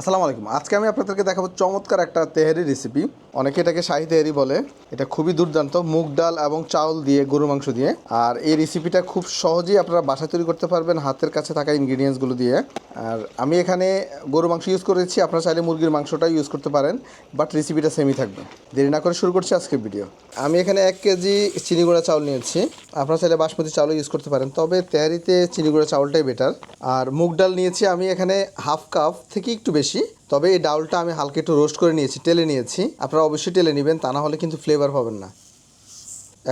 আসসালামু আলাইকুম। আজকে আমি আপনাদেরকে দেখাবো চমৎকার একটা তেহারি রেসিপি অনেকে এটাকে শাহি তেহারি বলে। এটা খুবই দুর্দান্ত, মুগ ডাল এবং চাউল দিয়ে গরু মাংস দিয়ে। আর এই রেসিপিটা খুব সহজেই আপনারা বাসা তৈরি করতে পারবেন, হাতের কাছে থাকা ইনগ্রিডিয়েন্টসগুলো দিয়ে। আর আমি এখানে গরু মাংস ইউজ করেছি, আপনারা চাইলে মুরগির মাংসটা ইউজ করতে পারেন বাট রেসিপিটা সেমই থাকবে। দেরি না করে শুরু করছি আজকের ভিডিও আমি এখানে এক কেজি চিনি গুঁড়া চাউল নিয়েছি। আপনারা চাইলে বাসমতি চাউলও ইউজ করতে পারেন, তবে তেহারিতে চিনি গুঁড়া চাউলটাই বেটার আর মুগ ডাল নিয়েছি আমি এখানে হাফ কাপ থেকে একটু বেশি। তবে এই ডাউলটা আমি হালকা একটু রোস্ট করে নিয়েছি, টেলে নিয়েছি। আপনারা অবশ্যই টেলে নেবেন, তা না হলে কিন্তু ফ্লেভার পাবেন না।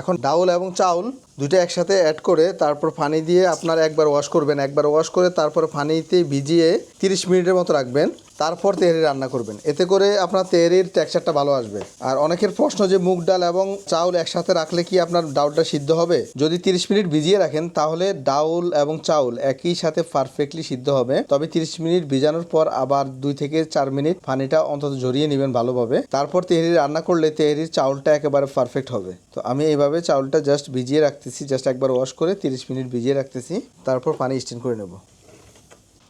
এখন ডাউল এবং চাউল দুটো একসাথে অ্যাড করে তারপর পানি দিয়ে আপনার একবার ওয়াশ করবেন, একবার ওয়াশ করে তারপর পানিতে ভিজিয়ে তিরিশ মিনিটের মতো রাখবেন। তারপর তেহারি রান্না করবেন। এতে করে আপনার তেহারির টেক্সচারটা ভালো আসবে। আর অনেকের প্রশ্ন যে মুগ ডাল এবং চাউল একসাথে রাখলে কি আপনার ডাউলটা সিদ্ধ হবে? যদি তিরিশ মিনিট ভিজিয়ে রাখেন, তাহলে ডাউল এবং চাউল একই সাথে পারফেক্টলি সিদ্ধ হবে। তবে তিরিশ মিনিট ভিজানোর পর আবার দুই থেকে চার মিনিট পানিটা অন্তত ঝরিয়ে নেবেন ভালোভাবে। তারপর তেহারি রান্না করলে তেহারির চাউলটা একেবারে পারফেক্ট হবে। তো আমি এইভাবে চাউলটা জাস্ট ভিজিয়ে রাখতেছি জাস্ট একবার ওয়াশ করে তিরিশ মিনিট ভিজিয়ে রাখতেছি। তারপর পানি স্টেন করে নেব।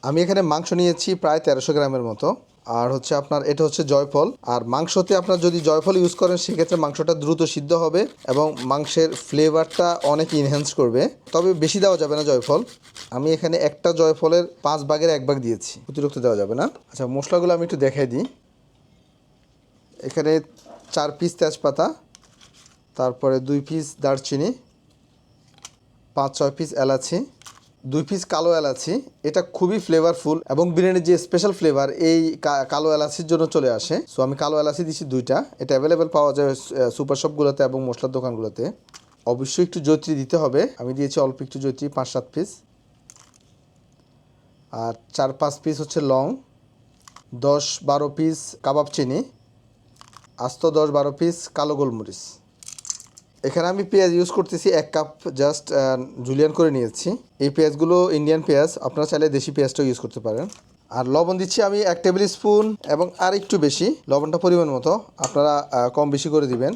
আমি এখানে মাংস নিয়েছি প্রায় তেরোশো গ্রামের মতো। আর হচ্ছে আপনার, এটা হচ্ছে জয়ফল। আর মাংসতে আপনার যদি জয়ফল ইউজ করেন, সেক্ষেত্রে মাংসটা দ্রুত সিদ্ধ হবে এবং মাংসের ফ্লেভারটা অনেক ইনহ্যান্স করবে। তবে বেশি দেওয়া যাবে না জয়ফল। আমি এখানে একটা জয়ফলের পাঁচ ভাগের এক ভাগ দিয়েছি। অতিরিক্ত দেওয়া যাবে না। আচ্ছা মশলাগুলো আমি একটু দেখাই দিই। এখানে চার পিস তেজপাতা, তারপরে দুই পিস দারচিনি, পাঁচ ছয় পিস এলাচি দুই পিস কালো এলাচি, এটা খুবই ফ্লেভারফুল এবং বিরিয়ানির যে স্পেশাল ফ্লেভার এই কালো এলাচির জন্য চলে আসে। সো আমি কালো এলাচি দিচ্ছি দুইটা। এটা অ্যাভেলেবেল পাওয়া যায় সুপার শপগুলোতে এবং মশলার দোকানগুলোতে। অবশ্যই একটু জৈত্রী দিতে হবে। আমি দিয়েছি অল্প একটু জৈত্রী পাঁচ সাত পিস আর চার পাঁচ পিস হচ্ছে লং, দশ বারো পিস কাবাব চিনি, আস্ত দশ বারো পিস কালো গোলমরিচ। এখানে আমি পেঁয়াজ ইউজ করতেছি এক কাপ জাস্ট জুলিয়ান করে নিয়েছি। এই পেঁয়াজগুলো ইন্ডিয়ান পেঁয়াজ, আপনারা চাইলে দেশি পেঁয়াজটাও ইউজ করতে পারেন। আর লবণ দিচ্ছি আমি এক টেবিল স্পুন এবং আর একটু বেশি, লবণটা পরিমাণ মতো। আপনারা কম বেশি করে দিবেন।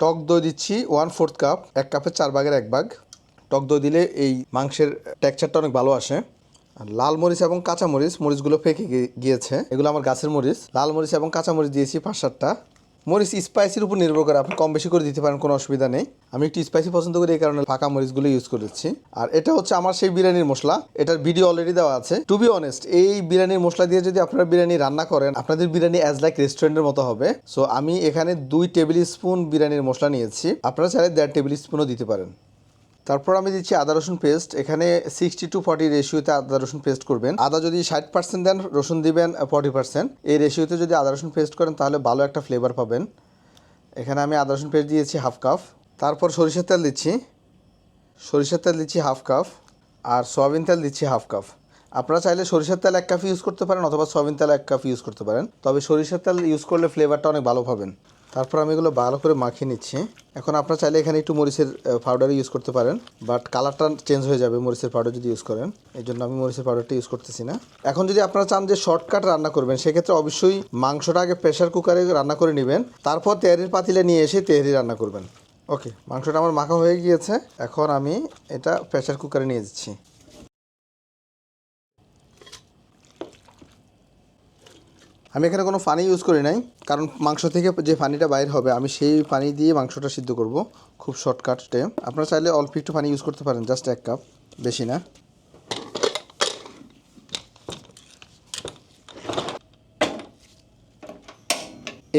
টক দই দিচ্ছি ওয়ান ফোর্থ কাপ এক কাপের চার ভাগের এক ভাগ। টক দই দিলে এই মাংসের টেক্সচারটা অনেক ভালো আসে। আর লাল মরিচ এবং কাঁচা মরিচ, মরিচগুলো ফেঁকে গিয়েছে। এগুলো আমার গাছের মরিচ। লাল মরিচ এবং কাঁচা মরিচ দিয়েছি পাঁচ সাতটা। মরিচ স্পাইসির উপর নির্ভর করে আপনি কম বেশি করে দিতে পারেন, কোনো অসুবিধা নেই। আমি একটু স্পাইসি পছন্দ করি, এই কারণে ফাঁকা মরিচগুলো ইউজ করেছি। আর এটা হচ্ছে আমার সেই বিরিয়ানির মশলা। এটার ভিডিও অলরেডি দেওয়া আছে। টু বি অনেস্ট এই বিরিয়ানির মশলা দিয়ে যদি আপনারা বিরিয়ানি রান্না করেন, আপনাদের বিরিয়ানি অ্যাজ লাইক রেস্টুরেন্টের মতো হবে। সো আমি এখানে দুই টেবিল স্পুন বিরিয়ানির মশলা নিয়েছি। আপনারা চাইলে দেড় টেবিল স্পুনও দিতে পারেন। তারপর আমি দিচ্ছি আদা রসুন পেস্ট এখানে সিক্সটি টু ফর্টি রেশিওতে আদা রসুন পেস্ট করবেন। আদা যদি ষাট পার্সেন্ট দেন, রসুন দিবেন ফর্টি পার্সেন্ট এই রেশিওতে যদি আদা রসুন পেস্ট করেন, তাহলে ভালো একটা ফ্লেভার পাবেন। এখানে আমি আদা রসুন পেস্ট দিয়েছি হাফ কাপ তারপর সরিষার তেল দিচ্ছি। সরিষার তেল দিচ্ছি হাফ কাপ আর সয়াবিন তেল দিচ্ছি হাফ কাপ আপনারা চাইলে সরিষার তেল এক কাপ ইউজ করতে পারেন, অথবা সয়াবিন তেল এক কাপ ইউজ করতে পারেন। তবে সরিষার তেল ইউজ করলে ফ্লেভারটা অনেক ভালো পাবেন। তারপর আমি এগুলো ভালো করে মাখিয়ে নিচ্ছি। এখন আপনারা চাইলে এখানে একটু মরিচের পাউডার ইউজ করতে পারেন বাট কালারটা চেঞ্জ হয়ে যাবে মরিচের পাউডার যদি ইউজ করেন। এই জন্য আমি মরিচের পাউডারটা ইউজ করতেছি না। এখন যদি আপনারা চান যে শর্টকাট রান্না করবেন, সেক্ষেত্রে অবশ্যই মাংসটা আগে প্রেশার কুকারে রান্না করে নেবেন, তারপর তেহারির পাতিলে নিয়ে এসে তেহারি রান্না করবেন। ওকে মাংসটা আমার মাখা হয়ে গিয়েছে। এখন আমি এটা প্রেশার কুকারে নিয়ে যাচ্ছি। আমি এখানে কোনো পানি ইউজ করি নাই, কারণ মাংস থেকে যে পানিটা বাইর হবে, আমি সেই পানি দিয়ে মাংসটা সিদ্ধ করব, খুব শর্টকাটে আপনারা চাইলে অল্প একটু পানি ইউজ করতে পারেন জাস্ট এক কাপ বেশি না।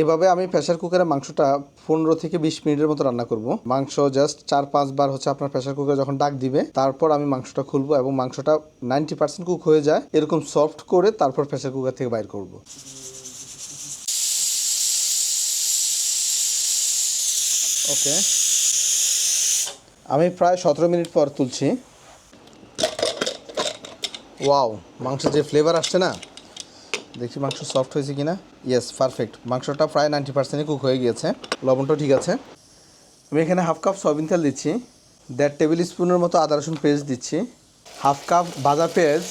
এভাবে আমি প্রেশার কুকারে মাংসটা পনেরো থেকে বিশ মিনিটের মতো রান্না করব। মাংস জাস্ট চার পাঁচবার হচ্ছে আপনার প্রেশার কুকারে যখন ডাক দিবে, তারপর আমি মাংসটা খুলবো এবং মাংসটা নাইনটি পার্সেন্ট কুক হয়ে যায়। এরকম সফট করে তারপর প্রেশার কুকার থেকে বাইর করব। ওকে। আমি প্রায় সতেরো মিনিট পর তুলছি। ওয়াও, মাংসের যে ফ্লেভার আসছে না? দেখি মাংস সফট হয়েছে কিনা? ইয়েস পারফেক্ট মাংসটা প্রায় নাইনটি পার্সেন্টই কুক হয়ে গিয়েছে। লবণটাও ঠিক আছে। আমি এখানে হাফ কাপ সয়াবিন তেল দিচ্ছি। দেড় টেবিল স্পুনের মতো আদা রসুন পেস্ট দিচ্ছি। হাফ কাপ ভাজা পেঁয়াজ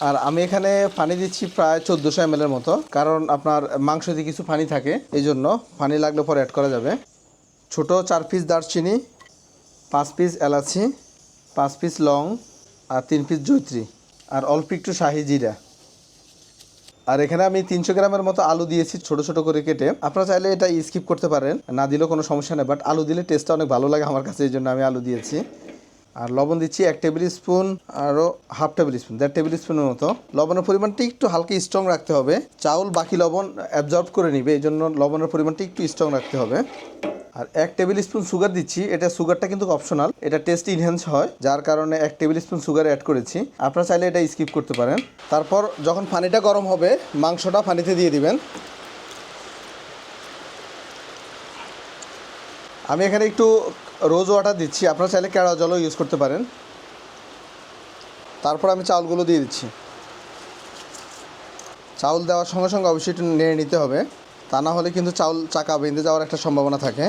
আর আমি এখানে পানি দিচ্ছি প্রায় চোদ্দোশো এম এর মতো। কারণ আপনার মাংসতে কিছু পানি থাকে এই জন্য পানি লাগলে পরে অ্যাড করা যাবে। ছোট চার পিস দারচিনি, পাঁচ পিস এলাচি, পাঁচ পিস লং, আর তিন পিস জৈত্রী আর অল্প একটু শাহি জিরা। আর এখানে আমি তিনশো গ্রামের মতো আলু দিয়েছি ছোট ছোট করে কেটে। আপনারা চাইলে এটা স্কিপ করতে পারেন, না দিলেও কোনো সমস্যা নেই বাট আলু দিলে টেস্টটা অনেক ভালো লাগে আমার কাছে এই জন্য আমি আলু দিয়েছি। আর লবণ দিচ্ছি এক টেবিল স্পুন আরও হাফ টেবিল স্পুন দেড় টেবিল স্পুনের মতো। লবণের পরিমাণটি একটু হালকা স্ট্রং রাখতে হবে। চাউল, বাকি লবণ অ্যাবজর্ব করে নিবে এই জন্য লবণের পরিমাণটি একটু স্ট্রং রাখতে হবে। আর এক টেবিল স্পুন সুগার দিচ্ছি, এটা সুগারটা কিন্তু অপশনাল এটা টেস্ট ইনহ্যান্স হয়, যার কারণে এক টেবিল স্পুন সুগার অ্যাড করেছি। আপনারা চাইলে এটা স্কিপ করতে পারেন। তারপর যখন পানিটা গরম হবে, মাংসটা পানিতে দিয়ে দিবেন। আমি এখানে একটু রোজ ওয়াটার দিচ্ছি। আপনারা চাইলে কেড়া জলও ইউজ করতে পারেন। তারপর আমি চাউলগুলো দিয়ে দিচ্ছি। চাউল দেওয়ার সঙ্গে সঙ্গে অবশ্যই একটু নেড়ে নিতে হবে। তা না হলে কিন্তু চাউল চাকা বেঁধে যাওয়ার একটা সম্ভাবনা থাকে।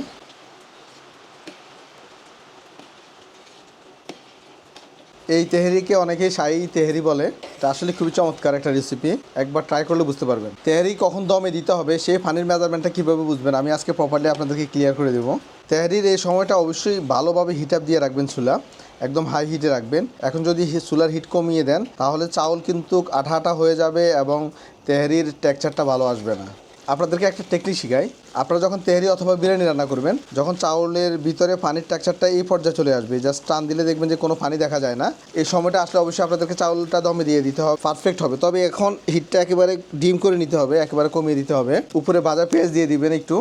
এই তেহরিকে অনেকেই শাহী তেহরি বলে। এটা আসলে খুবই চমৎকার একটা রেসিপি একবার ট্রাই করলে বুঝতে পারবেন। তেহরি কখন দমে দিতে হবে সেই পানির মেজারমেন্টটা কীভাবে বুঝবেন, আমি আজকে প্রপারলি আপনাদেরকে ক্লিয়ার করে দেবো। তেহরির এই সময়টা অবশ্যই ভালোভাবে হিট আপ দিয়ে রাখবেন চুলা, একদম হাই হিটে রাখবেন। এখন যদি চুলার হিট কমিয়ে দেন, তাহলে চাউল কিন্তু আঠা আঠা হয়ে যাবে এবং তেহরির টেক্সচারটা ভালো আসবে না। আপনাদেরকে একটা টেকনিক শিখাই। আপনারা যখন তেহারি অথবা বিরিয়ানি রান্না করবেন, যখন চাউলের ভিতরে পানির টেক্সচারটা এই পর্যায়ে চলে আসবে জাস্ট টান দিলে দেখবেন যে কোনো পানি দেখা যায় না। এই সময়টা আসলে অবশ্যই আপনাদেরকে চাউলটা দমে দিয়ে দিতে হবে পারফেক্ট হবে। তবে এখন হিটটা একেবারে ডিম করে নিতে হবে, একেবারে কমিয়ে দিতে হবে। উপরে ভাজা পেঁয়াজ দিয়ে দিবেন একটু।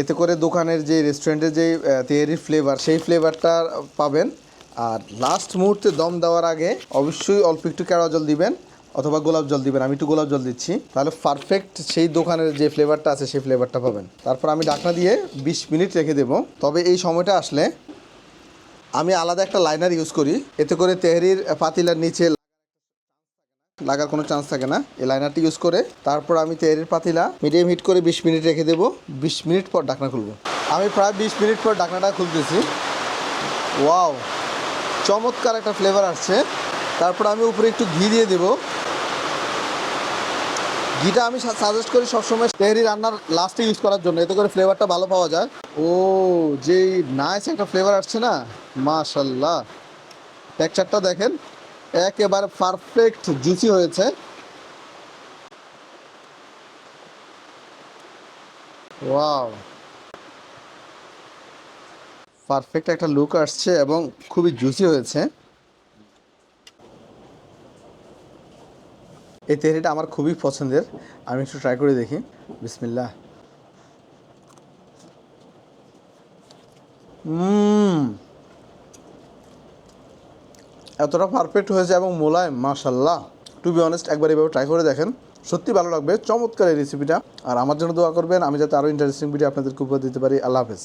এতে করে দোকানের যে রেস্টুরেন্টের যে তেহারির ফ্লেভার সেই ফ্লেভারটা পাবেন। আর লাস্ট মুহূর্তে দম দেওয়ার আগে অবশ্যই অল্প একটু কেওড়া জল দিবেন। অথবা গোলাপ জল দিবেন, আমি একটু গোলাপ জল দিচ্ছি। তাহলে পারফেক্ট সেই দোকানের যে ফ্লেভারটা আছে, সেই ফ্লেভারটা পাবেন। তারপর আমি ডাকনা দিয়ে বিশ মিনিট রেখে দেব। তবে এই সময়টা আসলে আমি আলাদা একটা লাইনার ইউজ করি। এতে করে তেহরির পাতিলার নিচে লাগার কোনো চান্স থাকে না। এই লাইনারটি ইউজ করে তারপর আমি তেহরির পাতিলা মিডিয়াম হিট করে বিশ মিনিট রেখে দেবো। বিশ মিনিট পর ডাকনা খুলবো। আমি প্রায় বিশ মিনিট পর ডাকনাটা খুলতেছি। ওয়াও চমৎকার একটা ফ্লেভার আসছে। তারপর আমি উপরে একটু ঘি দিয়ে দেবো। ঘিটা আমি সাজেস্ট করি সবসময় তেহরি রান্নার লাস্টে ইউজ করার জন্য। এতে করে ফ্লেভারটা ভালো পাওয়া যায়। ও, যেই নাইস একটা ফ্লেভার আসছে না? মাশাল্লাহ। টেক্সচারটা দেখেন, একেবারে পারফেক্ট জুসি হয়েছে। ওয়াও পারফেক্ট একটা লুক আসছে এবং খুবই জুসি হয়েছে। এই তেহরিটা আমার খুবই পছন্দের। আমি একটু ট্রাই করে দেখি। বিসমিল্লা এতটা পারফেক্ট হয়েছে এবং মোলায়েম মাশাল্লাহ টু বি অনেস্ট একবার এভাবে ট্রাই করে দেখেন। সত্যি ভালো লাগবে। চমৎকার এই রেসিপিটা আর আমার জন্য দোয়া করবেন। আমি যাতে আরও ইন্টারেস্টিং ভিডিও আপনাদেরকে উপহার দিতে পারি। আল্লাহ হাফেজ।